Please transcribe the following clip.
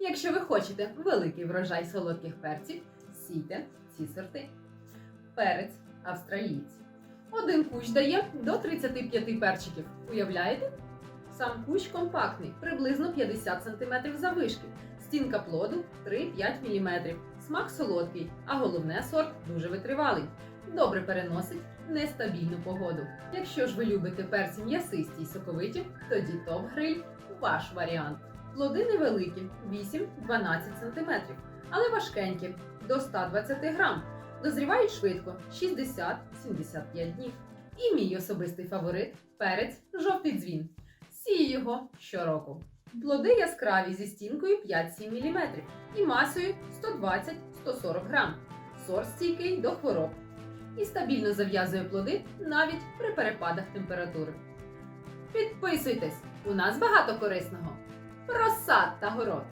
Якщо ви хочете великий врожай солодких перців, сійте ці сорти. Перець австралієць. Один кущ дає до 35 перчиків. Уявляєте? Сам кущ компактний, приблизно 50 см заввишки. Стінка плоду 3-5 мм. Смак солодкий, а головне сорт дуже витривалий. Добре переносить нестабільну погоду. Якщо ж ви любите перці м'ясисті й соковиті, тоді топ-гриль ваш варіант. Плоди невеликі 8-12 см, але важкенькі до 120 грам. Дозрівають швидко 60-75 днів. І мій особистий фаворит перець жовтий дзвін. Сію його щороку. Плоди яскраві зі стінкою 5-7 мм і масою 120-140 грам. Сорт стійкий до хвороб і стабільно зав'язує плоди навіть при перепадах температури. Підписуйтесь! У нас багато корисного. Про сад та город.